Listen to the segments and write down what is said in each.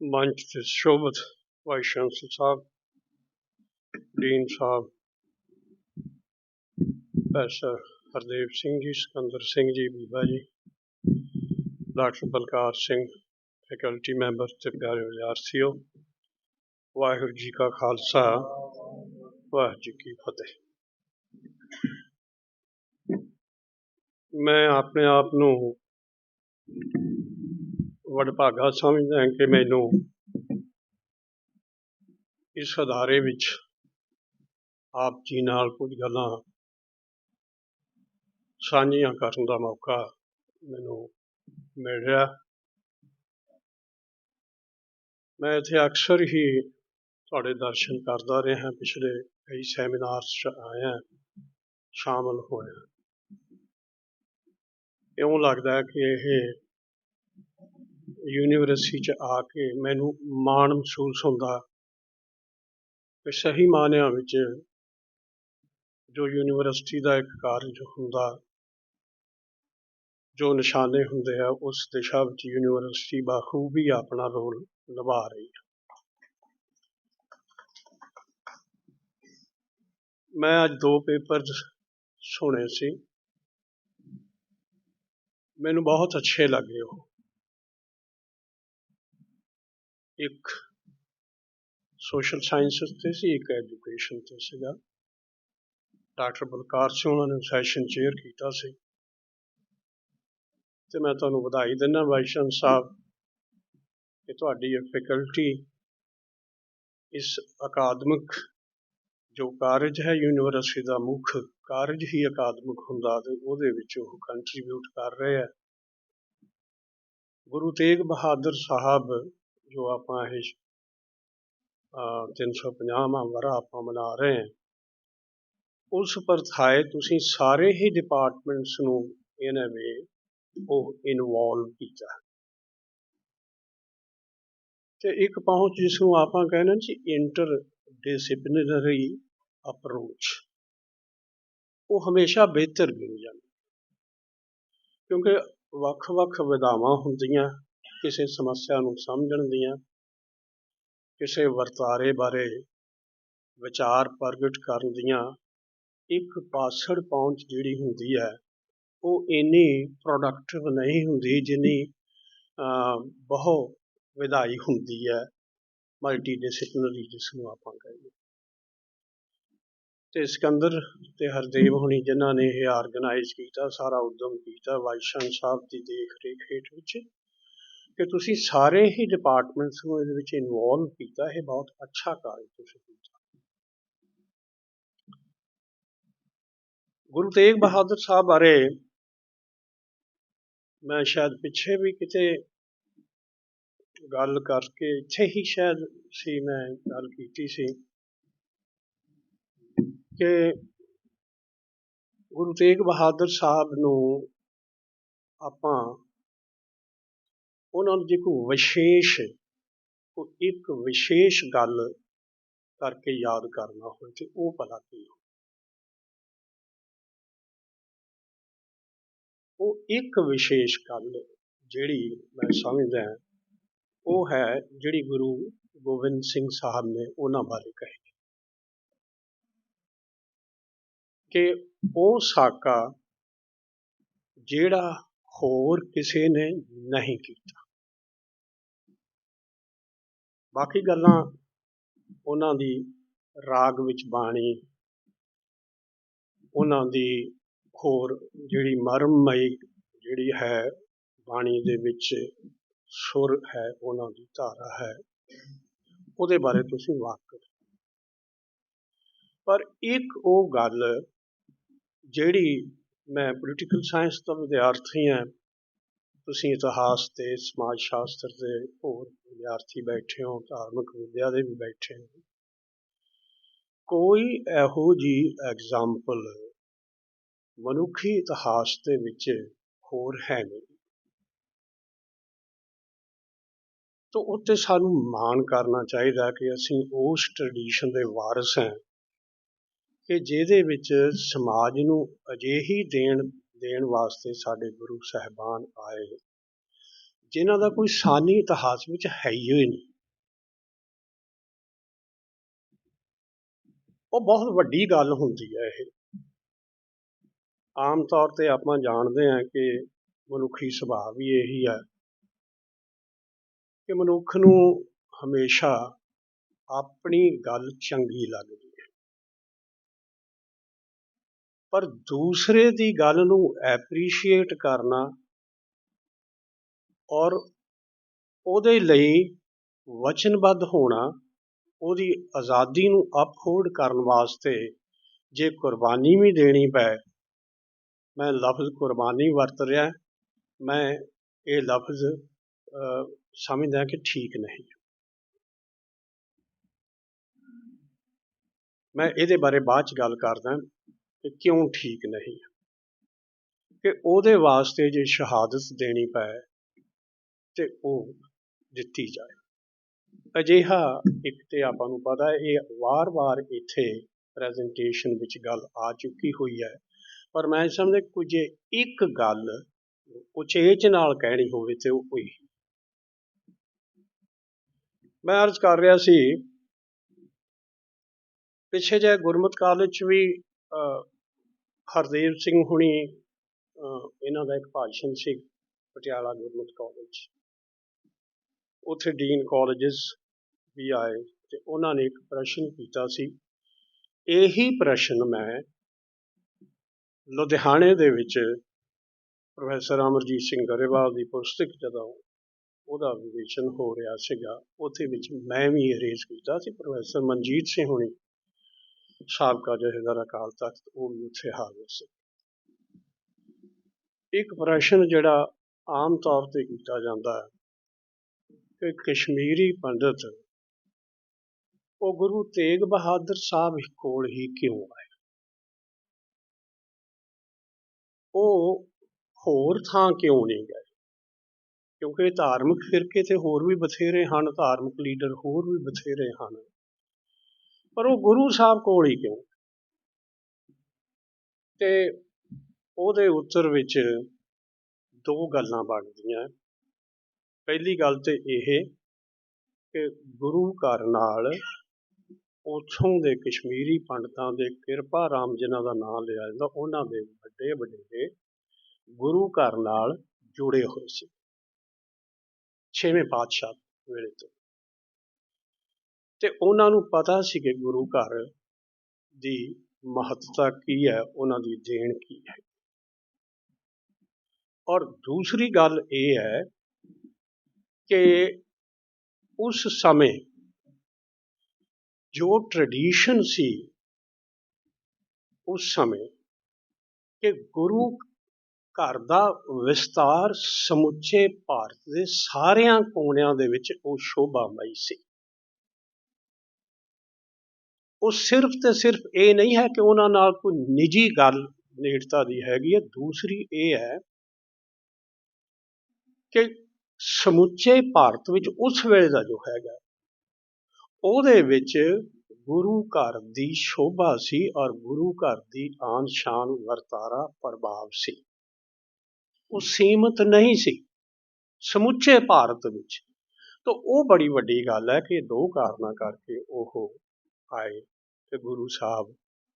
ਮੰਚ ਤੇ ਸ਼ੋਭਤ ਵਾਈਸ ਚਾਂਸਲਰ ਸਾਹਿਬ ਡੀਨ ਸਾਹਿਬ ਪ੍ਰੋਫੈਸਰ ਹਰਦੇਵ ਸਿੰਘ ਜੀ ਸਿਕੰਦਰ ਸਿੰਘ ਜੀ ਬੀਬਾ ਜੀ doctor Balkar Singh faculty member ਤੇ ਪਿਆਰੇ ਵਿਦਿਆਰਥੀਓ ਵਾਹਿਗੁਰੂ ਜੀ ਕਾ ਖਾਲਸਾ, ਵਾਹਿਗੁਰੂ ਜੀ ਕੀ ਫਤਿਹ। ਮੈਂ ਆਪਣੇ ਆਪ ਨੂੰ ਵਡਭਾਗਾ ਸਮਝਦਾ ਹਾਂ ਕਿ ਮੈਨੂੰ ਇਸ ਅਦਾਰੇ ਵਿੱਚ ਆਪ ਜੀ ਨਾਲ ਕੁਝ ਗੱਲਾਂ ਸਾਂਝੀਆਂ ਕਰਨ ਦਾ ਮੌਕਾ ਮੈਨੂੰ ਮਿਲ ਰਿਹਾ। ਮੈਂ ਇੱਥੇ ਅਕਸਰ ਹੀ ਤੁਹਾਡੇ ਦਰਸ਼ਨ ਕਰਦਾ ਰਿਹਾ, ਪਿਛਲੇ ਕਈ ਸੈਮੀਨਾਰਸ 'ਚ ਆਇਆ, ਸ਼ਾਮਲ ਹੋਇਆ। ਇਉਂ ਲੱਗਦਾ ਕਿ ਇਹ ਯੂਨੀਵਰਸਿਟੀ 'ਚ ਆ ਕੇ ਮੈਨੂੰ ਮਾਣ ਮਹਿਸੂਸ ਹੁੰਦਾ ਕਿ ਸਹੀ ਮਾਨਿਆਂ ਵਿੱਚ ਜੋ ਯੂਨੀਵਰਸਿਟੀ ਦਾ ਇੱਕ ਕਾਰਜ ਹੁੰਦਾ, ਜੋ ਨਿਸ਼ਾਨੇ ਹੁੰਦੇ ਆ, ਉਸ ਦਿਸ਼ਾ ਵਿੱਚ ਯੂਨੀਵਰਸਿਟੀ ਬਾਖੂਬੀ ਆਪਣਾ ਰੋਲ ਨਿਭਾ ਰਹੀ ਹੈ। ਮੈਂ ਅੱਜ ਦੋ ਪੇਪਰ ਸੁਣੇ ਸੀ। ਮੈਨੂੰ ਬਹੁਤ ਅੱਛੇ ਲੱਗੇ ਉਹ। ਇੱਕ ਸੋਸ਼ਲ ਸਾਇੰਸਸ ਤੇ ਸੀ, ਇੱਕ ਐਜੂਕੇਸ਼ਨ ਤੇ ਸੀਗਾ। ਡਾਕਟਰ ਬਲਕਾਰ ਸਿੰਘ ਉਹਨਾਂ ਨੇ ਸੈਸ਼ਨ ਚੇਅਰ ਕੀਤਾ ਸੀ। ਤੇ ਮੈਂ ਤੁਹਾਨੂੰ ਵਧਾਈ ਦਿੰਦਾ ਵਾਈਸ਼ਨ ਸਾਹਿਬ ਕਿ ਤੁਹਾਡੀ ਇਹ ਫੈਕਲਟੀ ਇਸ ਅਕਾਦਮਿਕ ਜੋ ਕਾਰਜ ਹੈ ਯੂਨੀਵਰਸਿਟੀ ਦਾ ਮੁੱਖ ਕਾਰਜ ਹੀ ਅਕਾਦਮਿਕ ਹੁੰਦਾ ਅਤੇ ਉਹਦੇ ਵਿੱਚ ਉਹ ਕੰਟਰੀਬਿਊਟ ਕਰ ਰਹੇ ਹੈ ਗੁਰੂ ਤੇਗ ਬਹਾਦਰ ਸਾਹਿਬ ਜੋ ਆਪਾਂ ਇਹ 350ਵਾਂ ਵਰਾ ਆਪਾਂ ਮਨਾ ਰਹੇ ਹਾਂ, ਉਸ ਪਰਥਾਏ ਤੁਸੀਂ ਸਾਰੇ ਹੀ ਡਿਪਾਰਟਮੈਂਟਸ ਨੂੰ ਇਹਨਾਂ ਵਿੱਚ ਉਹ ਇਨਵੋਲਵ ਕੀਤਾ। ਤੇ ਇੱਕ ਪਹੁੰਚ ਜਿਸ ਨੂੰ ਆਪਾਂ ਕਹਿੰਦੇ ਜੀ ਇੰਟਰ ਡਿਸਪਲਿਨਰੀ ਅਪਰੋਚ ਉਹ ਹਮੇਸ਼ਾ ਬਿਹਤਰ ਗਿਣੀ ਜਾਂਦੀ। ਕਿਉਂਕਿ ਵੱਖ-ਵੱਖ ਵਿਧਾਵਾਂ ਹੁੰਦੀਆਂ, ਕਿਸੇ ਸਮੱਸਿਆ ਨੂੰ ਸਮਝਣ ਦੀਆਂ, ਕਿਸੇ ਵਰਤਾਰੇ ਬਾਰੇ ਵਿਚਾਰ ਪ੍ਰਗਟ ਕਰਨ ਦੀਆਂ, ਇੱਕ ਪਾਸੜ ਪਹੁੰਚ ਜਿਹੜੀ ਹੁੰਦੀ ਹੈ, ਉਹ ਇੰਨੀ ਪ੍ਰੋਡਕਟਿਵ ਨਹੀਂ ਹੁੰਦੀ ਜਿੰਨੀ ਬਹੁ ਵਿਧਾਈ ਹੁੰਦੀ ਹੈ ਮਲਟੀ ਡਿਸਪਲਿਨਰੀ ਜਿਸ ਨੂੰ ਆਪਾਂ ਕਹਿੰਦੇ। ਅਤੇ ਸਿਕੰਦਰ ਤੇ ਹਰਦੇਵ ਹੋਣੀ ਜਿਨ੍ਹਾਂ ਨੇ ਇਹ ਆਰਗਨਾਈਜ਼ ਕੀਤਾ, ਸਾਰਾ ਉੱਦਮ ਕੀਤਾ ਵਾਈਸ਼ਨ ਸਾਹਿਬ ਦੀ ਦੇਖ ਰੇਖ ਹੇਠ ਵਿੱਚ। ਕਿ ਤੁਸੀਂ ਸਾਰੇ ਹੀ ਡਿਪਾਰਟਮੈਂਟਸ ਨੂੰ ਇਹਦੇ ਵਿੱਚ ਇਨਵੋਲਵ ਕੀਤਾ, ਇਹ ਬਹੁਤ ਅੱਛਾ ਕਾਰਜ ਤੁਸੀਂ ਕੀਤਾ। ਗੁਰੂ ਤੇਗ ਬਹਾਦਰ ਸਾਹਿਬ ਬਾਰੇ ਮੈਂ ਸ਼ਾਇਦ ਪਿੱਛੇ ਵੀ ਕਿਤੇ ਗੱਲ ਕਰਕੇ, ਇੱਥੇ ਹੀ ਸ਼ਾਇਦ ਸੀ ਮੈਂ ਗੱਲ ਕੀਤੀ ਸੀ। ਕਿ ਗੁਰੂ ਤੇਗ ਬਹਾਦਰ ਸਾਹਿਬ ਨੂੰ ਆਪਾਂ ਉਹਨਾਂ ਦੀ ਕੋਈ ਵਿਸ਼ੇਸ਼ ਕੋਈ ਇੱਕ ਵਿਸ਼ੇਸ਼ ਗੱਲ ਕਰਕੇ ਯਾਦ ਕਰਨਾ ਹੋਵੇ ਤੇ ਉਹ ਭਲਾ ਕੀ ਹੋ ਉਹ ਇੱਕ ਵਿਸ਼ੇਸ਼ ਗੱਲ ਜਿਹੜੀ ਮੈਂ ਸਮਝਦਾ ਉਹ ਹੈ ਜਿਹੜੀ ਗੁਰੂ ਗੋਬਿੰਦ ਸਿੰਘ ਸਾਹਿਬ ਨੇ ਉਹਨਾਂ ਬਾਰੇ ਕਹੀ। ਕਿ ਉਹ ਸਾਕਾ ਜਿਹੜਾ ਹੋਰ ਕਿਸੇ ਨੇ ਨਹੀਂ ਕੀਤਾ। ਬਾਕੀ ਗੱਲਾਂ ਉਹਨਾਂ ਦੀ ਰਾਗ ਵਿੱਚ ਬਾਣੀ, ਉਹਨਾਂ ਦੀ ਹੋਰ ਜਿਹੜੀ ਮਰਮਮਈ ਜਿਹੜੀ ਹੈ ਬਾਣੀ ਦੇ ਵਿੱਚ ਸੁਰ ਹੈ, ਉਹਨਾਂ ਦੀ ਧਾਰਾ ਹੈ, ਉਹਦੇ ਬਾਰੇ ਤੁਸੀਂ ਵਾਕਫ ਪਰ ਇੱਕ ਉਹ ਗੱਲ ਜਿਹੜੀ ਮੈਂ ਪੋਲੀਟੀਕਲ ਸਾਇੰਸ ਦਾ ਵਿਦਿਆਰਥੀ ਹਾਂ, ਤੁਸੀਂ ਇਤਿਹਾਸ ਤੇ ਸਮਾਜ ਸ਼ਾਸਤਰ ਦੇ ਹੋਰ ਵਿਦਿਆਰਥੀ ਬੈਠੇ ਹੋ, ਧਾਰਮਿਕ ਵਿੱਦਿਆ ਦੇ ਵੀ ਬੈਠੇ ਹੋ, ਕੋਈ ਇਹੋ ਜਿਹੀ ਐਗਜ਼ਾਮਪਲ ਮਨੁੱਖੀ ਇਤਿਹਾਸ ਦੇ ਵਿੱਚ ਹੋਰ ਹੈ ਨਹੀਂ। ਤਾਂ ਉੱਤੇ ਸਾਨੂੰ ਮਾਣ ਕਰਨਾ ਚਾਹੀਦਾ ਕਿ ਅਸੀਂ ਉਸ ਟ੍ਰੈਡੀਸ਼ਨ ਦੇ ਵਾਰਸ ਹਾਂ ਕਿ ਜਿਹਦੇ ਵਿੱਚ ਸਮਾਜ ਨੂੰ ਅਜਿਹੀ ਦੇਣ ਦੇਣ ਵਾਸਤੇ ਸਾਡੇ ਗੁਰੂ ਸਾਹਿਬਾਨ ਆਏ ਜਿਨ੍ਹਾਂ ਦਾ ਕੋਈ ਸਾਨੀ ਇਤਿਹਾਸ ਵਿੱਚ ਹੈ ਹੀ ਨਹੀਂ। ਉਹ ਬਹੁਤ ਵੱਡੀ ਗੱਲ ਹੁੰਦੀ ਹੈ ਇਹ। ਆਮ ਤੌਰ ਤੇ ਆਪਾਂ ਜਾਣਦੇ ਹਾਂ ਕਿ ਮਨੁੱਖੀ ਸੁਭਾਅ ਵੀ ਇਹੀ ਹੈ ਕਿ ਮਨੁੱਖ ਨੂੰ ਹਮੇਸ਼ਾ ਆਪਣੀ ਗੱਲ ਚੰਗੀ ਲੱਗਦੀ ਪਰ ਦੂਸਰੇ ਦੀ ਗੱਲ ਨੂੰ ਐਪਰੀਸ਼ੀਏਟ ਕਰਨਾ ਔਰ ਉਹਦੇ ਲਈ ਵਚਨਬੱਧ ਹੋਣਾ, ਉਹਦੀ ਆਜ਼ਾਦੀ ਨੂੰ ਅਪਹੋਲਡ ਕਰਨ ਵਾਸਤੇ ਜੇ ਕੁਰਬਾਨੀ ਵੀ ਦੇਣੀ ਪਏ ਮੈਂ ਲਫ਼ਜ਼ ਕੁਰਬਾਨੀ ਵਰਤ ਰਿਹਾ, ਮੈਂ ਇਹ ਲਫ਼ਜ਼ ਸਮਝਦਾ ਕਿ ਠੀਕ ਨਹੀਂ। ਮੈਂ ਇਹਦੇ ਬਾਰੇ ਬਾਅਦ ਚ ਗੱਲ ਕਰਦਾ। ਕਿ ਕਿਉਂ ਠੀਕ ਨਹੀਂ? ਕਿ ਉਹਦੇ ਵਾਸਤੇ ਜੇ ਸ਼ਹਾਦਤ ਦੇਣੀ ਪਏ ਤੇ ਉਹ ਦਿੱਤੀ ਜਾਏ। ਅਜਿਹਾ ਇੱਕ ਤੇ ਆਪਾਂ ਨੂੰ ਪਤਾ ਹੈ, ਇਹ ਵਾਰ-ਵਾਰ ਇੱਥੇ ਪ੍ਰੈਜੈਂਟੇਸ਼ਨ ਵਿੱਚ ਗੱਲ ਆ ਚੁੱਕੀ ਹੋਈ ਹੈ। ਪਰ ਮੈਂ ਸਮਝਦਾ ਕੁਝ ਇੱਕ ਗੱਲ ਉਚੇਚ ਨਾਲ ਕਹਿਣੀ ਹੋਵੇ ਤੇ ਉਹ ਕੋਈ ਮੈਂ ਅਰਜ਼ ਕਰ ਰਿਹਾ ਸੀ, ਪਿੱਛੇ ਜੇ ਗੁਰਮਤ ਕਾਲਜ ਚ ਵੀ ਹਰਦੇਵ ਸਿੰਘ ਹੁਣੀ ਇਹਨਾਂ ਦਾ ਇੱਕ ਭਾਸ਼ਣ ਸੀ, ਪਟਿਆਲਾ ਗੁਰਮਤ ਕਾਲਜ ਉੱਥੇ ਡੀਨ ਕਾਲਜਸ ਵੀ ਆਏ ਤੇ ਉਹਨਾਂ ਨੇ ਇੱਕ ਪ੍ਰਸ਼ਨ ਕੀਤਾ ਸੀ। ਇਹੀ ਪ੍ਰਸ਼ਨ ਮੈਂ ਲੁਧਿਆਣੇ ਦੇ ਵਿੱਚ ਪ੍ਰੋਫੈਸਰ ਅਮਰਜੀਤ ਸਿੰਘ ਗਰੇਵਾਲ ਦੀ ਪੁਸਤਕ ਜਦੋਂ ਉਹਦਾ ਵਿਵੇਚਨ ਹੋ ਰਿਹਾ ਸੀਗਾ, ਉੱਥੇ ਵਿੱਚ ਮੈਂ ਵੀ ਇਹ ਰੇਜ਼ ਕੀਤਾ ਸੀ। ਪ੍ਰੋਫੈਸਰ ਮਨਜੀਤ ਸਿੰਘ ਹੁਣੀ ਸਾਬਕਾ ਜਥੇਦਾਰ ਅਕਾਲ ਤਖਤ, ਉਹ ਵੀ ਉੱਥੇ ਹਾਜ਼ਰ ਸੀ। ਇੱਕ ਪ੍ਰਸ਼ਨ ਜਿਹੜਾ ਆਮ ਤੌਰ ਤੇ ਕੀਤਾ ਜਾਂਦਾ ਹੈ ਕਿ ਕਸ਼ਮੀਰੀ ਪੰਡਤ, ਉਹ ਗੁਰੂ ਤੇਗ ਬਹਾਦਰ ਸਾਹਿਬ ਕੋਲ ਹੀ ਕਿਉਂ ਆਏ? ਉਹ ਹੋਰ ਥਾਂ ਕਿਉਂ ਨਹੀਂ ਗਏ? ਕਿਉਂਕਿ ਧਾਰਮਿਕ ਫਿਰਕੇ ਤੇ ਹੋਰ ਵੀ ਬਥੇਰੇ ਹਨ, ਧਾਰਮਿਕ ਲੀਡਰ ਹੋਰ ਵੀ ਬਥੇਰੇ ਹਨ। ਪਰ ਉਹ ਗੁਰੂ ਸਾਹਿਬ ਕੋਲ ਹੀ ਕਿਉਂ? ਤੇ ਉਹਦੇ ਉੱਤਰ ਵਿੱਚ ਦੋ ਗੱਲਾਂ ਬਣਦੀਆਂ। ਪਹਿਲੀ ਗੱਲ ਤੇ ਇਹ ਕਿ ਗੁਰੂ ਘਰ ਨਾਲ ਉਥੋਂ ਦੇ ਕਸ਼ਮੀਰੀ ਪੰਡਤਾਂ ਦੇ ਕਿਰਪਾ ਰਾਮ ਜਿਨ੍ਹਾਂ ਦਾ ਨਾਮ ਲਿਆ ਜਾਂਦਾ, ਉਹਨਾਂ ਦੇ ਵੱਡੇ ਵੱਡੇ ਗੁਰੂ ਘਰ ਨਾਲ ਜੁੜੇ ਹੋਏ ਸੀ। ਛੇਵੇਂ ਪਾਤਸ਼ਾਹ ਵੇਲੇ ਤੋਂ। ਤੇ ਉਹਨਾਂ ਨੂੰ ਪਤਾ ਸੀ ਕਿ ਗੁਰੂ ਘਰ ਦੀ ਮਹੱਤਤਾ ਕੀ ਹੈ, ਉਹਨਾਂ ਦੀ ਦੇਣ ਕੀ ਹੈ। ਔਰ ਦੂਸਰੀ ਗੱਲ ਇਹ ਹੈ ਕਿ ਉਸ ਸਮੇਂ ਜੋ ਟ੍ਰੈਡੀਸ਼ਨ ਸੀ, ਉਸ ਸਮੇਂ ਕਿ ਗੁਰੂ ਘਰ ਦਾ ਵਿਸਤਾਰ ਸਮੁੱਚੇ ਭਾਰਤ ਦੇ ਸਾਰਿਆਂ ਕੋਨਿਆਂ ਦੇ ਵਿੱਚ ਉਹ ਸ਼ੋਭਾਮਈ ਸੀ। ਉਹ ਸਿਰਫ ਤੇ ਸਿਰਫ ਇਹ ਨਹੀਂ ਹੈ ਕਿ ਉਹਨਾਂ ਨਾਲ ਕੋਈ ਨਿੱਜੀ ਗੱਲ ਨੇੜਤਾ ਦੀ ਹੈਗੀ ਹੈ। ਦੂਸਰੀ ਇਹ ਹੈ ਕਿ ਸਮੁੱਚੇ ਭਾਰਤ ਵਿੱਚ ਉਸ ਵੇਲੇ ਦਾ ਜੋ ਹੈਗਾ, ਉਹਦੇ ਵਿੱਚ ਗੁਰੂ ਘਰ ਦੀ ਸ਼ੋਭਾ ਸੀ ਔਰ ਗੁਰੂ ਘਰ ਦੀ ਆਨ ਸ਼ਾਨ ਵਰਤਾਰਾ ਪ੍ਰਭਾਵ ਸੀ। ਉਹ ਸੀਮਤ ਨਹੀਂ ਸੀ ਸਮੁੱਚੇ ਭਾਰਤ ਵਿੱਚ। ਤਾਂ ਉਹ ਬੜੀ ਵੱਡੀ ਗੱਲ ਹੈ ਕਿ ਦੋ ਕਾਰਨਾਂ ਕਰਕੇ ਉਹ ਆਏ ਅਤੇ ਗੁਰੂ ਸਾਹਿਬ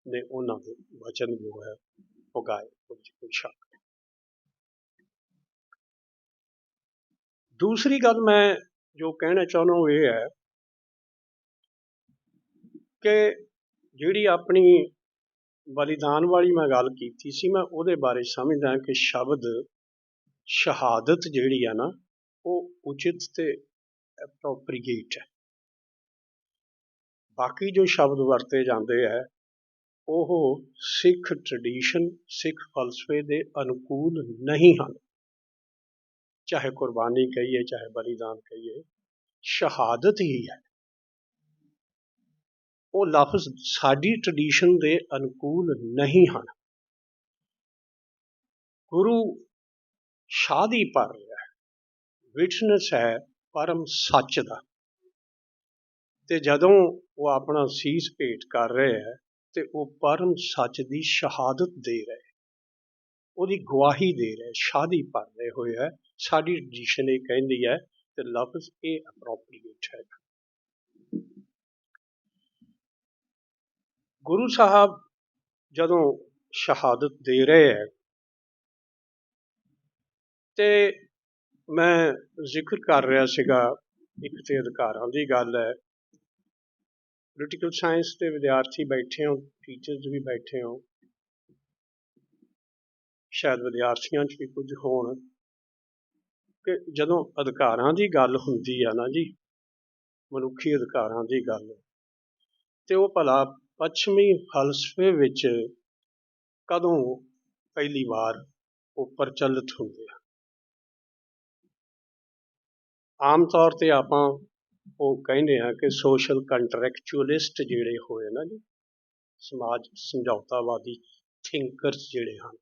ਨੇ ਉਹਨਾਂ ਦੇ ਵਚਨ ਜੋ ਹੈ ਉਹ ਗਾਏ ਕੋਈ ਸ਼ੱਕ ਦੂਸਰੀ ਗੱਲ ਮੈਂ ਜੋ ਕਹਿਣਾ ਚਾਹੁੰਦਾ ਉਹ ਇਹ ਹੈ ਕਿ ਜਿਹੜੀ ਆਪਣੀ ਬਲੀਦਾਨ ਵਾਲੀ ਮੈਂ ਗੱਲ ਕੀਤੀ ਸੀ, ਮੈਂ ਉਹਦੇ ਬਾਰੇ ਸਮਝਦਾ ਕਿ ਸ਼ਬਦ ਸ਼ਹਾਦਤ ਜਿਹੜੀ ਆ ਨਾ, ਉਹ ਉਚਿਤ ਤੇ ਐਪਰੋਪਰੀਏਟ ਹੈ। ਬਾਕੀ ਜੋ ਸ਼ਬਦ ਵਰਤੇ ਜਾਂਦੇ ਹੈ ਉਹ ਸਿੱਖ ਟਰਡੀਸ਼ਨ ਸਿੱਖ ਫਲਸਫੇ ਦੇ ਅਨੁਕੂਲ ਨਹੀਂ ਹਨ। ਚਾਹੇ ਕੁਰਬਾਨੀ ਕਹੀਏ, ਚਾਹੇ ਬਲੀਦਾਨ ਕਹੀਏ, ਸ਼ਹਾਦਤ ਹੀ ਹੈ। ਉਹ ਲਫ਼ਜ਼ ਸਾਡੀ ਟਰਡੀਸ਼ਨ ਦੇ ਅਨੁਕੂਲ ਨਹੀਂ ਹਨ। ਗੁਰੂ ਸ਼ਾਦੀ ਪਰ ਰਿਹਾ ਹੈ। ਵਿਟਨੈਸ ਹੈ ਪਰਮ ਸੱਚ ਦਾ। ਤੇ ਜਦੋਂ ਉਹ ਆਪਣਾ ਸੀਸ ਭੇਟ ਕਰ ਰਹੇ ਹੈ ਤੇ ਉਹ ਪਰਮ ਸੱਚ ਦੀ ਸ਼ਹਾਦਤ ਦੇ ਰਹੇ ਉਹਦੀ ਗਵਾਹੀ ਦੇ ਰਹੇ ਸ਼ਾਦੀ ਭਰ ਰਹੇ ਹੋਏ ਹੈ। ਸਾਡੀ ਟ੍ਰੈਡੀਸ਼ਨ ਇਹ ਕਹਿੰਦੀ ਹੈ ਅਤੇ ਲਫ਼ਜ਼ ਇਹ ਅਪਰੋਪਰੀਏਟ ਹੈ। ਗੁਰੂ ਸਾਹਿਬ ਜਦੋਂ ਸ਼ਹਾਦਤ ਦੇ ਰਹੇ ਹੈ ਤੇ ਮੈਂ ਜ਼ਿਕਰ ਕਰ ਰਿਹਾ ਸੀਗਾ, ਇੱਕ ਤੇ ਅਧਿਕਾਰਾਂ ਦੀ ਗੱਲ ਹੈ ਪੋਲੀਟੀਕਲ ਸਾਇੰਸ ਦੇ ਵਿਦਿਆਰਥੀ ਬੈਠੇ ਹੋ ਟੀਚਰਸ ਵੀ ਬੈਠੇ ਹੋ, ਸ਼ਾਇਦ ਵਿਦਿਆਰਥੀਆਂ 'ਚ ਵੀ ਕੁਝ ਹੋਣ। ਕਿ ਜਦੋਂ ਅਧਿਕਾਰਾਂ ਦੀ ਗੱਲ ਹੁੰਦੀ ਆ ਨਾ ਜੀ, ਮਨੁੱਖੀ ਅਧਿਕਾਰਾਂ ਦੀ ਗੱਲ, ਤੇ ਉਹ ਭਲਾ ਪੱਛਮੀ ਫਲਸਫੇ ਵਿੱਚ ਕਦੋਂ ਪਹਿਲੀ ਵਾਰ ਉਹ ਪ੍ਰਚਲਿਤ ਹੁੰਦੇ ਆ। ਆਮ ਤੌਰ ਤੇ ਆਪਾਂ ਉਹ ਕਹਿੰਦੇ ਆ ਕਿ ਸੋਸ਼ਲ ਕੰਟਰੈਕਚੁਅਲਿਸਟ ਜਿਹੜੇ ਹੋਏ ਨਾ ਜੀ, ਸਮਾਜ ਸਮਝੌਤਾਵਾਦੀ ਥਿੰਕਰਸ ਜਿਹੜੇ ਹਨ,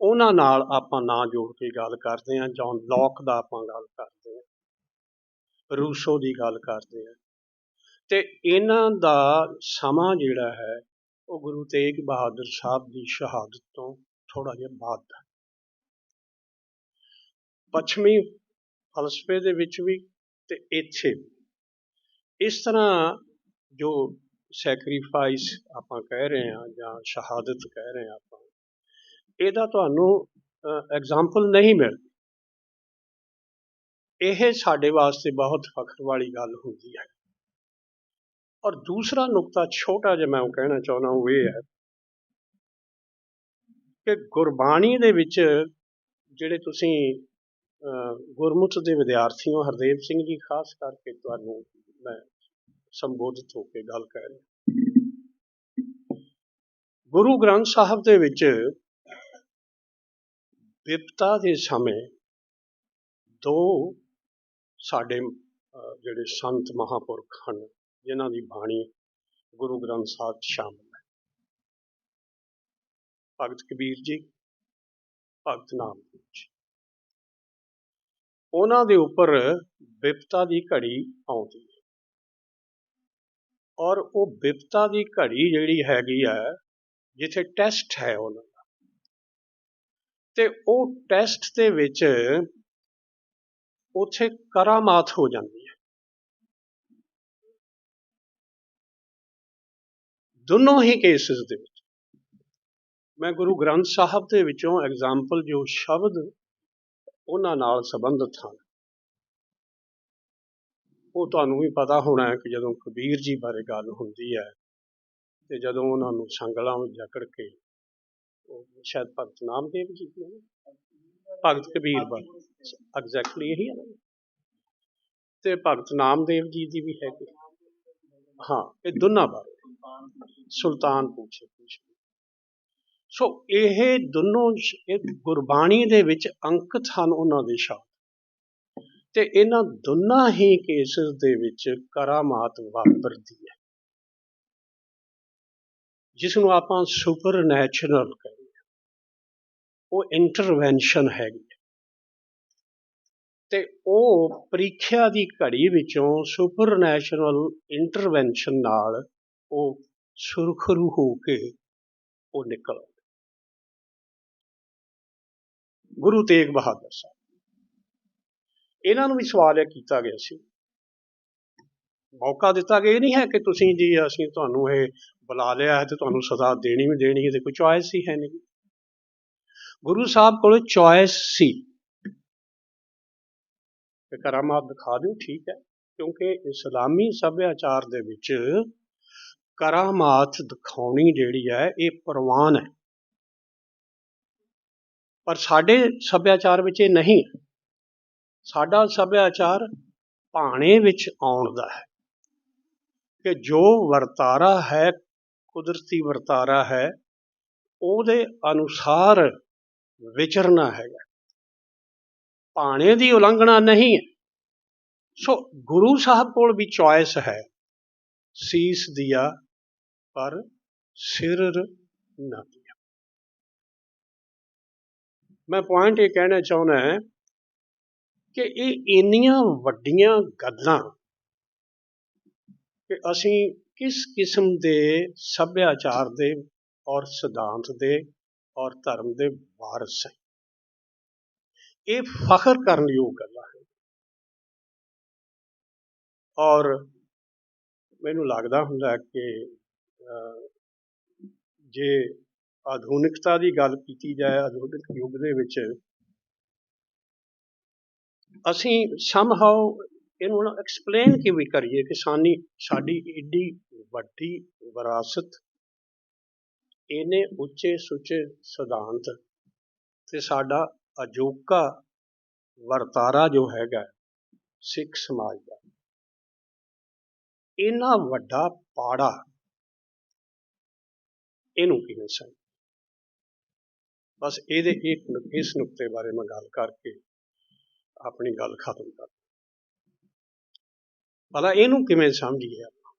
ਉਹਨਾਂ ਨਾਲ ਆਪਾਂ ਨਾਂ ਜੋੜ ਕੇ ਗੱਲ ਕਰਦੇ ਹਾਂ ਜੌਨ ਲੌਕ ਦਾ ਆਪਾਂ ਗੱਲ ਕਰਦੇ ਹਾਂ ਰੂਸੋ ਦੀ ਗੱਲ ਕਰਦੇ ਹਾਂ, ਤੇ ਇਹਨਾਂ ਦਾ ਸਮਾਂ ਜਿਹੜਾ ਹੈ, ਉਹ ਗੁਰੂ ਤੇਗ ਬਹਾਦਰ ਸਾਹਿਬ ਦੀ ਸ਼ਹਾਦਤ ਤੋਂ ਥੋੜਾ ਜਿਹਾ ਬਾਅਦ ਦਾ ਪੱਛਮੀ ਫਲਸਫੇ ਦੇ ਵਿੱਚ ਵੀ ਤੇ ਇੱਥੇ ਇਸ ਤਰ੍ਹਾਂ ਜੋ ਸੈਕਰੀਫਾਈਸ ਆਪਾਂ ਕਹਿ ਰਹੇ ਹਾਂ ਜਾਂ ਸ਼ਹਾਦਤ ਕਹਿ ਰਹੇ ਹਾਂ ਆਪਾਂ, ਇਹਦਾ ਤੁਹਾਨੂੰ ਐਗਜ਼ਾਮਪਲ ਨਹੀਂ ਮਿਲ ਇਹ ਸਾਡੇ ਵਾਸਤੇ ਬਹੁਤ ਫਖਰ ਵਾਲੀ ਗੱਲ ਹੁੰਦੀ ਹੈ। ਔਰ ਦੂਸਰਾ ਨੁਕਤਾ ਛੋਟਾ ਜਿਹਾ ਮੈਂ ਉਹ ਕਹਿਣਾ ਚਾਹੁੰਦਾ ਉਹ ਇਹ ਹੈ ਕਿ ਗੁਰਬਾਣੀ ਦੇ ਵਿੱਚ ਜਿਹੜੇ ਤੁਸੀਂ ਗੁਰਮੁਖ ਦੇ ਵਿਦਿਆਰਥੀ ਹੋ ਹਰਦੇਵ ਸਿੰਘ ਜੀ, ਖਾਸ ਕਰਕੇ ਤੁਹਾਨੂੰ ਮੈਂ ਸੰਬੋਧਿਤ ਹੋ ਕੇ ਗੱਲ ਕਰ ਰਿਹਾ ਗੁਰੂ ਗ੍ਰੰਥ ਸਾਹਿਬ ਦੇ ਵਿੱਚ ਵਿਪਤਾ ਦੇ ਸਮੇਂ ਦੋ ਸਾਡੇ ਜਿਹੜੇ ਸੰਤ ਮਹਾਪੁਰਖ ਹਨ, ਜਿਨ੍ਹਾਂ ਦੀ ਬਾਣੀ ਗੁਰੂ ਗ੍ਰੰਥ ਸਾਹਿਬ ਸ਼ਾਮਲ ਹੈ। ਭਗਤ ਕਬੀਰ ਜੀ, ਭਗਤ ਨਾਮ ਜੀ। ਉਹਨਾਂ ਦੇ ਉੱਪਰ ਵਿਪਤਾ ਦੀ ਘੜੀ ਆਉਂਦੀ ਹੈ। ਔਰ ਉਹ ਵਿਪਤਾ ਦੀ ਘੜੀ ਜਿਹੜੀ ਹੈਗੀ ਆ, ਜਿੱਥੇ ਟੈਸਟ ਹੈ ਉਹਨਾਂ ਦਾ। ਤੇ ਉਹ ਟੈਸਟ ਦੇ ਵਿੱਚ ਉੱਥੇ ਕਰਾਮਾਤ ਹੋ ਜਾਂਦੀ ਹੈ। ਦੋਨੋਂ ਹੀ ਕੇਸਿਸ ਦੇ ਵਿੱਚ। ਮੈਂ ਗੁਰੂ ਗ੍ਰੰਥ ਸਾਹਿਬ ਦੇ ਵਿੱਚੋਂ ਐਗਜ਼ਾਮਪਲ ਜੋ ਸ਼ਬਦ ਉਹਨਾਂ ਨਾਲ ਸੰਬੰਧਿਤ ਹਨ। ਉਹ ਤੁਹਾਨੂੰ ਵੀ ਪਤਾ ਹੋਣਾ ਹੈ ਕਿ ਜਦੋਂ ਕਬੀਰ ਜੀ ਬਾਰੇ ਗੱਲ ਹੁੰਦੀ ਹੈ ਅਤੇ ਜਦੋਂ ਉਹਨਾਂ ਨੂੰ ਸੰਗਲਾਂ ਵਿੱਚ ਜਕੜ ਕੇ ਉਹ ਸ਼ਾਇਦ ਭਗਤ ਨਾਮਦੇਵ ਜੀ ਦੀ ਭਗਤ ਕਬੀਰ ਬਾਰੇ। ਐਗਜ਼ੈਕਟਲੀ ਇਹੀ ਹੈ ਤੇ ਭਗਤ ਨਾਮਦੇਵ ਜੀ ਦੀ ਵੀ ਹੈ ਹਾਂ, ਇਹ ਦੋਨਾਂ ਬਾਰੇ। ਸੁਲਤਾਨ ਪੁੱਛੇ ਪੁੱਛੇ। ਸੋ ਇਹ ਦੋਨੋਂ ਗੁਰਬਾਣੀ ਦੇ ਵਿੱਚ ਅੰਕਿਤ ਹਨ ਉਹਨਾਂ ਦੇ ਸ਼ਬਦ। ਤੇ ਇਹਨਾਂ ਦੋਨਾਂ ਹੀ ਕੇਸਸ ਦੇ ਵਿੱਚ ਕਰਾਮਾਤ ਵਾਪਰਦੀ ਹੈ। ਜਿਸ ਨੂੰ ਆਪਾਂ ਸੁਪਰ ਨੈਚੁਰਲ ਕਹਿੰਦੇ ਹਾਂ। ਉਹ ਇੰਟਰਵੈਂਸ਼ਨ ਹੈਗੀ ਤੇ ਉਹ ਪ੍ਰੀਖਿਆ ਦੀ ਘੜੀ ਵਿੱਚੋਂ ਸੁਪਰ ਨੈਚੁਰਲ ਇੰਟਰਵੈਂਸ਼ਨ ਨਾਲ ਉਹ ਸੁਰਖਰੂ ਹੋ ਕੇ ਉਹ ਨਿਕਲ ਗੁਰੂ ਤੇਗ ਬਹਾਦਰ ਸਾਹਿਬ। ਇਹਨਾਂ ਨੂੰ ਵੀ ਸਵਾਲ ਇਹ ਕੀਤਾ ਗਿਆ ਸੀ, ਮੌਕਾ ਦਿੱਤਾ ਗਿਆ ਇਹ ਨਹੀਂ ਹੈ ਕਿ ਤੁਸੀਂ ਜੀ ਅਸੀਂ ਤੁਹਾਨੂੰ ਇਹ ਬੁਲਾ ਲਿਆ ਹੈ ਤੇ ਤੁਹਾਨੂੰ ਸਜ਼ਾ ਦੇਣੀ ਵੀ ਦੇਣੀ ਹੈ ਤੇ ਕੋਈ ਚੁਆਇਸ ਹੀ ਹੈ ਨਹੀਂ। ਗੁਰੂ ਸਾਹਿਬ ਕੋਲ ਚੁਆਇਸ ਸੀ। ਕਿ ਕਰਾਮਾਤ ਦਿਖਾ ਦਿਓ, ਠੀਕ ਹੈ, ਕਿਉਂਕਿ ਇਸਲਾਮੀ ਸੱਭਿਆਚਾਰ ਦੇ ਵਿੱਚ ਕਰਾਮਾਤ ਦਿਖਾਉਣੀ ਜਿਹੜੀ ਹੈ ਇਹ ਪ੍ਰਵਾਨ ਹੈ। ਪਰ ਸਾਡੇ ਸੱਭਿਆਚਾਰ ਵਿੱਚ ਇਹ ਨਹੀਂ ਸਾਡਾ ਸੱਭਿਆਚਾਰ ਭਾਣੇ ਵਿੱਚ ਆਉਣ ਦਾ ਹੈ ਕਿ ਜੋ ਵਰਤਾਰਾ ਹੈ, ਕੁਦਰਤੀ ਵਰਤਾਰਾ ਹੈ, ਉਹਦੇ ਅਨੁਸਾਰ ਵਿਚਰਨਾ ਹੈਗਾ। ਭਾਣੇ ਦੀ ਉਲੰਘਣਾ ਨਹੀਂ ਹੈ। ਸੋ ਗੁਰੂ ਸਾਹਿਬ ਕੋਲ ਵੀ ਚੋਇਸ ਹੈ, ਸੀਸ ਦਿਆ ਪਰ ਸਿਰ ਨਾ ਮੈਂ ਪੁਆਇੰਟ ਇਹ ਕਹਿਣਾ ਚਾਹੁੰਦਾ ਹਾਂ ਕਿ ਇਹ ਇੰਨੀਆਂ ਵੱਡੀਆਂ ਗੱਲਾਂ ਕਿ ਅਸੀਂ ਕਿਸ ਕਿਸਮ ਦੇ ਸੱਭਿਆਚਾਰ ਦੇ ਔਰ ਸਿਧਾਂਤ ਦੇ ਔਰ ਧਰਮ ਦੇ ਵਾਰਸ ਹੈ। ਇਹ ਫਖਰ ਕਰਨ ਯੋਗ ਗੱਲਾਂ ਹੈ ਔਰ ਮੈਨੂੰ ਲੱਗਦਾ ਹੁੰਦਾ ਕਿ ਜੇ ਆਧੁਨਿਕਤਾ ਦੀ ਗੱਲ ਕੀਤੀ ਜਾਏ, ਆਧੁਨਿਕ ਯੁੱਗ ਦੇ ਵਿੱਚ, ਅਸੀਂ ਸਮਹਾਉ ਇਹਨੂੰ ਨਾ ਐਕਸਪਲੇਨ ਕਿਵੇਂ ਕਰੀਏ ਕਿ ਸਾਨੀ, ਸਾਡੀ ਏਡੀ ਵੱਡੀ ਵਿਰਾਸਤ, ਇਹਨੇ ਉੱਚੇ ਸੁੱਚੇ ਸਿਧਾਂਤ ਤੇ ਸਾਡਾ ਅਜੋਕਾ ਵਰਤਾਰਾ ਜੋ ਹੈਗਾ, ਸਿੱਖ ਸਮਾਜ ਦਾ। ਇੰਨਾ ਵੱਡਾ ਪਾੜਾ ਇਹਨੂੰ ਕਿਵੇਂ ਸਮਝ ਬਸ ਇਹਦੇ ਇੱਕ ਇਸ ਨੁਕਤੇ ਬਾਰੇ ਮੈਂ ਗੱਲ ਕਰਕੇ ਆਪਣੀ ਗੱਲ ਖਤਮ ਕਰ ਭਲਾ ਇਹਨੂੰ ਕਿਵੇਂ ਸਮਝੀਏ ਆਪਾਂ?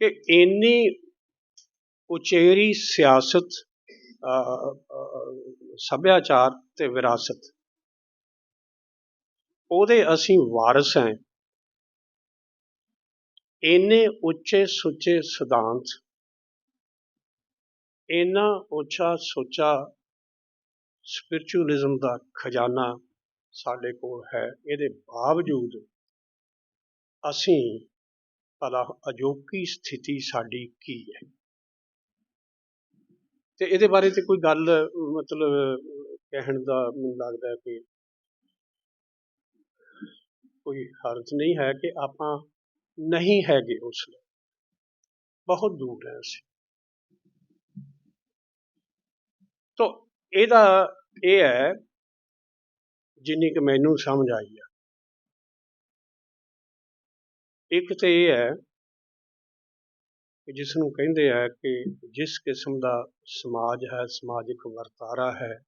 ਕਿ ਇੰਨੀ ਉਚੇਰੀ ਸਿਆਸਤ ਸੱਭਿਆਚਾਰ ਤੇ ਵਿਰਾਸਤ, ਉਹਦੇ ਅਸੀਂ ਵਾਰਸ ਹਾਂ। ਇੰਨੇ ਉੱਚੇ ਸੁੱਚੇ ਸਿਧਾਂਤ ਇੰਨਾ ਉੱਚਾ ਸੋਚਾ ਸਪਿਰਚੁਅਲਿਜ਼ਮ ਦਾ ਖਜ਼ਾਨਾ ਸਾਡੇ ਕੋਲ ਹੈ, ਇਹਦੇ ਬਾਵਜੂਦ ਅਸੀਂ ਭਲਾ ਅਜੋਕੀ ਸਥਿਤੀ ਸਾਡੀ ਕੀ ਹੈ? ਅਤੇ ਇਹਦੇ ਬਾਰੇ ਤਾਂ ਕੋਈ ਗੱਲ, ਮਤਲਬ ਕਹਿਣ ਦਾ ਮੈਨੂੰ ਲੱਗਦਾ ਕਿ ਕੋਈ ਹਰਜ ਨਹੀਂ ਹੈ ਕਿ ਆਪਾਂ ਨਹੀਂ ਹੈਗੇ ਉਸ ਲਈ ਬਹੁਤ ਦੂਰ ਹੈ ਅਸੀਂ। ਤੋ ਇਹਦਾ ਇਹ ਹੈ ਜਿੰਨੀ ਕਿ ਮੈਨੂੰ ਸਮਝ ਆਈ ਆ। ਇੱਕ ਤੇ ਇਹ ਹੈ ਕਿ ਜਿਸ ਨੂੰ ਕਹਿੰਦੇ ਆ ਕਿ ਜਿਸ ਕਿਸਮ ਦਾ ਸਮਾਜ ਹੈ, ਸਮਾਜਿਕ ਵਰਤਾਰਾ ਹੈ,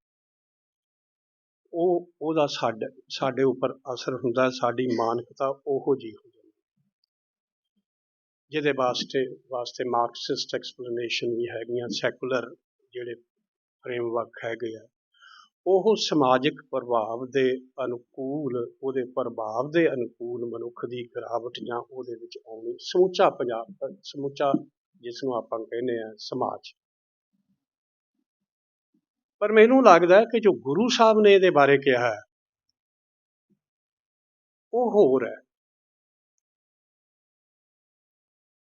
ਉਹ, ਉਹਦਾ ਸਾਡੇ ਸਾਡੇ ਉੱਪਰ ਅਸਰ ਹੁੰਦਾ ਸਾਡੀ ਮਾਨਕਤਾ ਉਹੋ ਜੀ ਹੋ ਜਾਂਦੀ ਜਿਹਦੇ ਵਾਸਤੇ ਵਾਸਤੇ ਮਾਰਕਸਿਸਟ ਐਕਸਪਲੇਨੇਸ਼ਨ ਵੀ ਹੈਗੀਆਂ ਸੈਕੂਲਰ ਜਿਹੜੇ ਫਰੇਮਵਰਕ ਹੈਗੇ ਆ। ਉਹ ਸਮਾਜਿਕ ਪ੍ਰਭਾਵ ਦੇ ਅਨੁਕੂਲ, ਉਹਦੇ ਪ੍ਰਭਾਵ ਦੇ ਅਨੁਕੂਲ ਮਨੁੱਖ ਦੀ ਗਿਰਾਵਟ ਜਾਂ ਉਹਦੇ ਵਿੱਚ ਆਉਣੀ ਸਮੁੱਚਾ ਪੰਜਾਬ ਸਮੁੱਚਾ ਜਿਸ ਨੂੰ ਆਪਾਂ ਕਹਿੰਦੇ ਆ ਸਮਾਜ। ਪਰ ਮੈਨੂੰ ਲੱਗਦਾ ਕਿ ਜੋ ਗੁਰੂ ਸਾਹਿਬ ਨੇ ਇਹਦੇ ਬਾਰੇ ਕਿਹਾ ਹੈ, ਉਹ ਹੋਰ ਹੈ।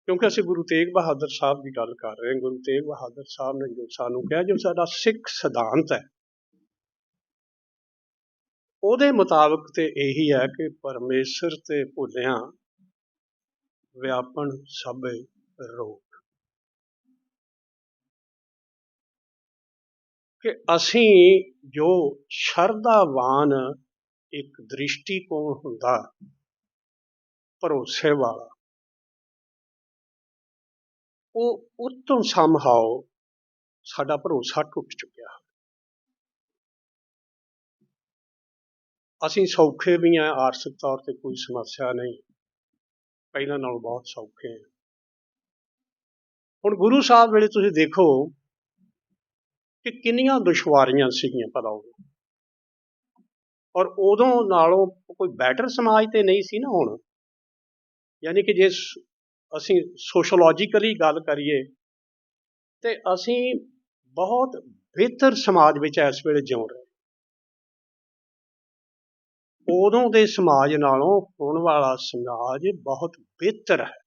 ਕਿਉਂਕਿ ਅਸੀਂ ਗੁਰੂ ਤੇਗ ਬਹਾਦਰ ਸਾਹਿਬ ਦੀ ਗੱਲ ਕਰ ਰਹੇ ਹਾਂ, ਗੁਰੂ ਤੇਗ ਬਹਾਦਰ ਸਾਹਿਬ ਨੇ ਜੋ ਸਾਨੂੰ ਕਿਹਾ, ਜੋ ਸਾਡਾ ਸਿੱਖ ਸਿਧਾਂਤ ਹੈ। ਉਹਦੇ ਮੁਤਾਬਕ ਤੇ ਇਹੀ ਹੈ ਕਿ ਪਰਮੇਸ਼ਰ ਤੇ ਭੁੱਲਿਆਂ ਵਿਆਪਣ ਸਭੇ ਰੋਗ। ਕਿ ਅਸੀਂ ਜੋ ਸ਼ਰਧਾਵਾਨ ਇੱਕ ਦ੍ਰਿਸ਼ਟੀਕੋਣ ਹੁੰਦਾ, ਭਰੋਸੇ ਵਾਲਾ ਉਹ ਉਤਮ ਸਮਹਾਉ ਸਾਡਾ ਭਰੋਸਾ ਟੁੱਟ ਚੁੱਕਿਆ। ਅਸੀਂ ਸੌਖੇ ਵੀ ਆ, ਆਰਥਿਕ ਤੌਰ ਤੇ ਕੋਈ ਸਮੱਸਿਆ ਨਹੀਂ। ਪਹਿਲਾਂ ਨਾਲੋਂ ਬਹੁਤ ਸੌਖੇ ਹਾਂ ਹੁਣ ਗੁਰੂ ਸਾਹਿਬ ਵੇਲੇ ਤੁਸੀਂ ਦੇਖੋ ਕਿ ਕਿੰਨੀਆਂ ਦੁਸ਼ਵਾਰੀਆਂ ਸੀਗੀਆਂ ਪਤਾ ਉਹ। ਔਰ ਉਦੋਂ ਨਾਲੋਂ ਕੋਈ ਬੈਟਰ ਸਮਾਜ ਤੇ ਨਹੀਂ ਸੀ ਨਾ ਹੁਣ। ਯਾਨੀ ਕਿ ਜੇ ਅਸੀਂ ਸੋਸ਼ੋਲੋਜੀਕਲੀ ਗੱਲ ਕਰੀਏ ਤੇ ਅਸੀਂ ਬਹੁਤ ਬਿਹਤਰ ਸਮਾਜ ਵਿੱਚ ਇਸ ਵੇਲੇ ਜਿਉਂ ਰਹੇ ਉਦੋਂ ਦੇ ਸਮਾਜ ਨਾਲੋਂ ਹੁਣ ਵਾਲਾ ਸਮਾਜ ਬਹੁਤ ਬਿਹਤਰ ਹੈ।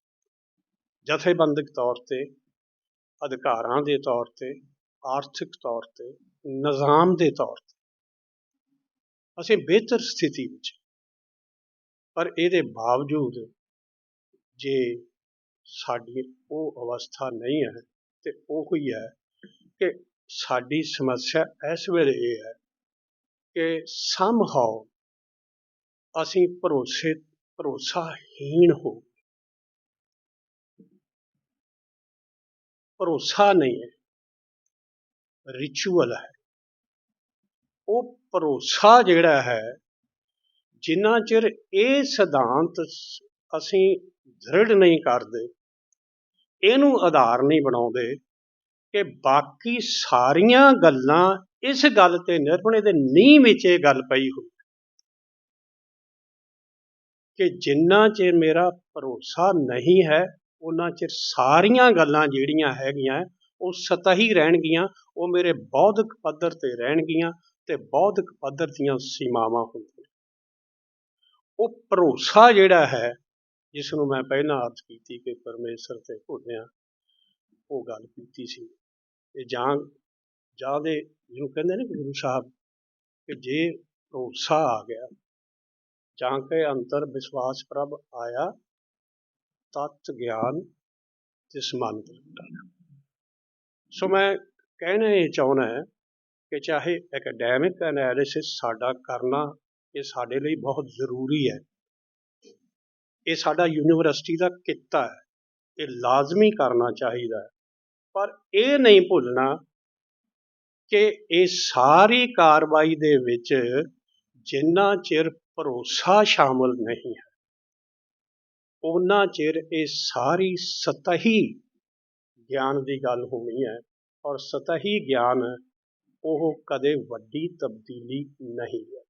ਜਥੇਬੰਦਕ ਤੌਰ ਤੇ, ਅਧਿਕਾਰਾਂ ਦੇ ਤੌਰ ਤੇ, ਆਰਥਿਕ ਤੌਰ ਤੇ, ਨਿਜ਼ਾਮ ਦੇ ਤੌਰ ਤੇ। ਅਸੀਂ ਬਿਹਤਰ ਸਥਿਤੀ ਵਿੱਚ ਪਰ ਇਹਦੇ ਬਾਵਜੂਦ ਜੇ ਸਾਡੀ ਉਹ ਅਵਸਥਾ ਨਹੀਂ ਹੈ ਤੇ ਉਹ ਹੀ ਹੈ ਕਿ ਸਾਡੀ ਸਮੱਸਿਆ ਇਸ ਵੇਲੇ ਇਹ ਹੈ ਕਿ ਸਮਹਾਉ ਅਸੀਂ ਭਰੋਸੇ, ਭਰੋਸਾਹੀਣ ਹੋ ਭਰੋਸਾ ਨਹੀਂ ਹੈ ਰਿਚੁਅਲ ਹੈ। ਉਹ ਭਰੋਸਾ ਜਿਹੜਾ ਹੈ, ਜਿੰਨਾ ਚਿਰ ਇਹ ਸਿਧਾਂਤ ਅਸੀਂ ਦ੍ਰਿੜ ਨਹੀਂ ਕਰਦੇ, ਇਹਨੂੰ ਆਧਾਰ ਨਹੀਂ ਬਣਾਉਂਦੇ ਕਿ ਬਾਕੀ ਸਾਰੀਆਂ ਗੱਲਾਂ ਇਸ ਗੱਲ ਤੇ ਨਿਰਭਣੇ ਦੇ ਨੀਂਹ ਵਿੱਚ ਇਹ ਗੱਲ ਪਈ ਹੋਈ ਕਿ ਜਿੰਨਾ ਚਿਰ ਮੇਰਾ ਭਰੋਸਾ ਨਹੀਂ ਹੈ, ਉਹਨਾਂ ਚਿਰ ਸਾਰੀਆਂ ਗੱਲਾਂ ਜਿਹੜੀਆਂ ਹੈਗੀਆਂ, ਉਹ ਸਤਹੀ ਰਹਿਣਗੀਆਂ, ਉਹ ਮੇਰੇ ਬੌਧਿਕ ਪੱਧਰ ਤੇ ਰਹਿਣਗੀਆਂ ਤੇ ਬੌਧਿਕ ਪੱਧਰ ਦੀਆਂ ਸੀਮਾਵਾਂ ਹੁੰਦੀਆਂ। ਉਹ ਭਰੋਸਾ ਜਿਹੜਾ ਹੈ ਜਿਸ ਨੂੰ ਮੈਂ ਪਹਿਲਾਂ ਅਰਥ ਕੀਤੀ ਕਿ ਪਰਮੇਸ਼ਰ ਤੇ ਭੁੱਲਿਆ ਉਹ ਗੱਲ ਕੀਤੀ ਸੀ। ਇਹ ਜਾਂ ਜਾਂ ਦੇ ਜਿਹਨੂੰ ਕਹਿੰਦੇ ਨੇ ਗੁਰੂ ਸਾਹਿਬ, ਕਿ ਜੇ ਭਰੋਸਾ ਆ ਗਿਆ, ਜਾਂ ਕਿ ਅੰਤਰ ਵਿਸ਼ਵਾਸ ਪ੍ਰਭ ਆਇਆ, ਤਤ ਗਿਆਨ ਤਿਸ ਮਨ ਸੋ ਮੈਂ ਕਹਿਣਾ ਇਹ ਚਾਹੁੰਦਾ ਹੈ ਕਿ ਚਾਹੇ ਅਕੈਡੈਮਿਕ ਐਨਾਲਿਸਿਸ ਸਾਡਾ ਕਰਨਾ ਇਹ ਸਾਡੇ ਲਈ ਬਹੁਤ ਜ਼ਰੂਰੀ ਹੈ। ਇਹ ਸਾਡਾ ਯੂਨੀਵਰਸਿਟੀ ਦਾ ਕਿੱਤਾ ਹੈ। ਇਹ ਲਾਜ਼ਮੀ ਕਰਨਾ ਚਾਹੀਦਾ ਪਰ ਇਹ ਨਹੀਂ ਭੁੱਲਣਾ ਕਿ ਇਹ ਸਾਰੀ ਕਾਰਵਾਈ ਦੇ ਵਿੱਚ ਜਿੰਨਾ ਚਿਰ ਭਰੋਸਾ ਸ਼ਾਮਲ ਨਹੀਂ ਹੈ ਉਹਨਾਂ ਚਿਰ ਇਹ ਸਾਰੀ ਸਤਹੀ ਗਿਆਨ ਦੀ ਗੱਲ ਹੋਣੀ ਹੈ ਔਰ ਸਤਹੀ ਗਿਆਨ ਉਹ ਕਦੇ ਵੱਡੀ ਤਬਦੀਲੀ ਨਹੀਂ ਹੈ।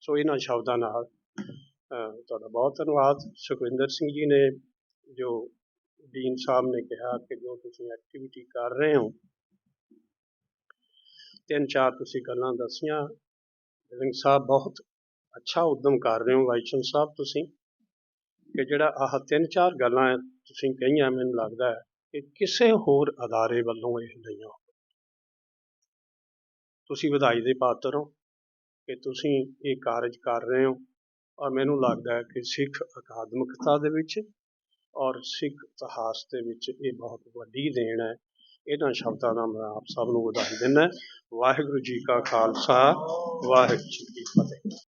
ਸੋ ਇਹਨਾਂ ਸ਼ਬਦਾਂ ਨਾਲ ਤੁਹਾਡਾ ਬਹੁਤ ਧੰਨਵਾਦ। ਸੁਖਵਿੰਦਰ ਸਿੰਘ ਜੀ ਨੇ ਜੋ ਡੀਨ ਸਾਹਿਬ ਨੇ ਕਿਹਾ ਕਿ ਜੋ ਤੁਸੀਂ ਐਕਟੀਵਿਟੀ ਕਰ ਰਹੇ ਹੋ, ਤਿੰਨ ਚਾਰ ਤੁਸੀਂ ਗੱਲਾਂ ਦੱਸੀਆਂ। ਸਿੰਘ ਸਾਹਿਬ ਬਹੁਤ ਅੱਛਾ ਉਦਮ ਕਰ ਰਹੇ ਹੋ ਵਾਈਚਨ ਸਾਹਿਬ ਤੁਸੀਂ, ਕਿ ਜਿਹੜਾ ਆਹ ਤਿੰਨ ਚਾਰ ਗੱਲਾਂ ਤੁਸੀਂ ਕਹੀਆਂ, ਮੈਨੂੰ ਲੱਗਦਾ ਹੈ ਕਿ ਕਿਸੇ ਹੋਰ ਅਦਾਰੇ ਵੱਲੋਂ ਇਹ ਨਹੀਂ ਲਈਆਂ ਤੁਸੀਂ ਵਧਾਈ ਦੇ ਪਾਤਰ ਹੋ ਕਿ ਤੁਸੀਂ ਇਹ ਕਾਰਜ ਕਰ ਰਹੇ ਹੋ। ਔਰ ਮੈਨੂੰ ਲੱਗਦਾ ਹੈ ਕਿ ਸਿੱਖ ਅਕਾਦਮਿਕਤਾ ਦੇ ਵਿੱਚ ਔਰ ਸਿੱਖ ਇਤਿਹਾਸ ਦੇ ਵਿੱਚ ਇਹ ਬਹੁਤ ਵੱਡੀ ਦੇਣ ਹੈ। ਇਹਨਾਂ ਸ਼ਬਦਾਂ ਦਾ ਮੈਂ ਆਪ ਸਭ ਨੂੰ ਵਧਾਈ ਦਿੰਦਾ ਵਾਹਿਗੁਰੂ ਜੀ ਕਾ ਖਾਲਸਾ, ਵਾਹਿਗੁਰੂ ਜੀ ਕੀ ਫਤਿਹ।